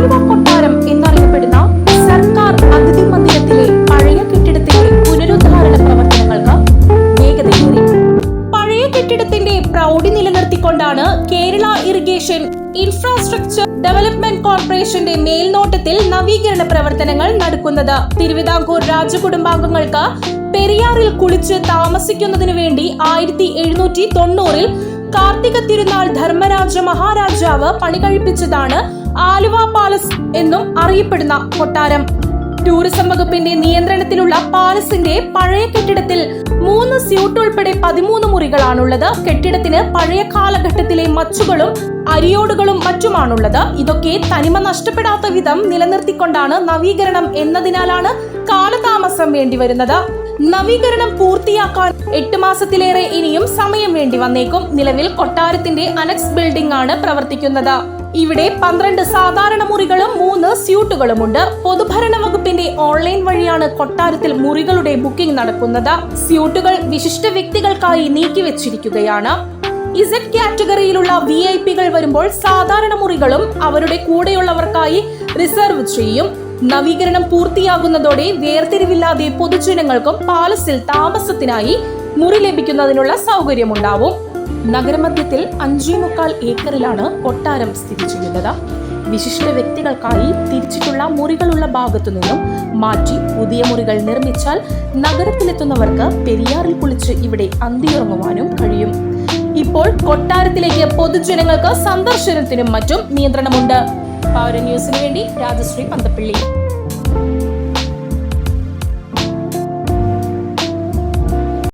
ആലുവ കൊട്ടാരം എന്നറിയപ്പെടുന്ന സർക്കാർ അതിഥി മന്ദിരത്തിലെ പഴയ കെട്ടിടത്തിന്റെ പുനരുദ്ധാരണ പ്രവർത്തനങ്ങൾക്ക് വേഗതയേറി. പഴയ കെട്ടിടത്തിന്റെ പ്രൗഢി നിലനിർത്തിക്കൊണ്ടാണ് കേരള ഇറിഗേഷൻ ഇൻഫ്രാസ്ട്രക്ചർ ഡെവലപ്മെന്റ് കോർപ്പറേഷന്റെ മേൽനോട്ടത്തിൽ നവീകരണ പ്രവർത്തനങ്ങൾ നടക്കുന്നത്. തിരുവിതാംകൂർ രാജകുടുംബാംഗങ്ങൾക്ക് പെരിയാറിൽ കുളിച്ച് താമസിക്കുന്നതിനു വേണ്ടി ആയിരത്തി എഴുന്നൂറ്റി തൊണ്ണൂറിൽ കാർത്തിക തിരുനാൾ ധർമ്മരാജ മഹാരാജാവ് പണികഴിപ്പിച്ചതാണ് കഴിപ്പിച്ചതാണ് ആലുവ പാലസ് എന്നും അറിയപ്പെടുന്ന കൊട്ടാരം. ടൂറിസം വകുപ്പിന്റെ നിയന്ത്രണത്തിലുള്ള പാലസിന്റെ പഴയ കെട്ടിടത്തിൽ മൂന്ന് സ്യൂട്ട് ഉൾപ്പെടെ പതിമൂന്ന് മുറികളാണുള്ളത്. കെട്ടിടത്തിന് പഴയ കാലഘട്ടത്തിലെ മച്ചുകളും അരിയോടുകളും മറ്റുമാണുള്ളത്. ഇതൊക്കെ തനിമ നഷ്ടപ്പെടാത്ത വിധം നിലനിർത്തിക്കൊണ്ടാണ് നവീകരണം എന്നതിനാലാണ് കാലതാമസം വേണ്ടിവരുന്നത്. നവീകരണം പൂർത്തിയാക്കാൻ എട്ട് മാസത്തിലേറെ ഇനിയും സമയം വേണ്ടി വന്നേക്കും. നിലവിൽ കൊട്ടാരത്തിന്റെ അനക്സ് ബിൽഡിംഗ് ആണ് പ്രവർത്തിക്കുന്നത്. ഇവിടെ പന്ത്രണ്ട് സാധാരണ മുറികളും മൂന്ന് സ്യൂട്ടുകളുമുണ്ട്. പൊതുഭരണ വകുപ്പിന്റെ ഓൺലൈൻ വഴിയാണ് കൊട്ടാരത്തിൽ മുറികളുടെ ബുക്കിംഗ് നടക്കുന്നത്. സ്യൂട്ടുകൾ വിശിഷ്ട വ്യക്തികൾക്കായി നീക്കിവെച്ചിരിക്കുകയാണ് ഇസഡ് കാറ്റഗറിയിലുള്ള വി ഐ പികൾ വരുമ്പോൾ സാധാരണ മുറികളും അവരുടെ കൂടെയുള്ളവർക്കായി റിസർവ് ചെയ്യും. നവീകരണം പൂർത്തിയാകുന്നതോടെ വേർതിരിവില്ലാതെ പൊതുജനങ്ങൾക്കും പാലസിൽ താമസത്തിനായി മുറി ലഭിക്കുന്നതിനുള്ള സൗകര്യമുണ്ടാവും. നഗരമധ്യത്തിൽ അഞ്ചേ മുക്കാൽ ഏക്കറിലാണ് കൊട്ടാരം സ്ഥിതി ചെയ്യുന്നത്. വിശിഷ്ട വ്യക്തികൾക്കായി തിരിച്ചിട്ടുള്ള മുറികളുള്ള ഭാഗത്തു നിന്നും മാറ്റി പുതിയ മുറികൾ നിർമ്മിച്ചാൽ നഗരത്തിലെത്തുന്നവർക്ക് പെരിയാറിൽ കുളിച്ച് ഇവിടെ അന്തിയുറങ്ങുവാനും കഴിയും. ഇപ്പോൾ കൊട്ടാരത്തിലേക്ക് പൊതുജനങ്ങൾക്ക് സന്ദർശനത്തിനും മറ്റും നിയന്ത്രണമുണ്ട്. പൗര ന്യൂസിന് വേണ്ടി രാജശ്രീ പന്തപ്പള്ളി.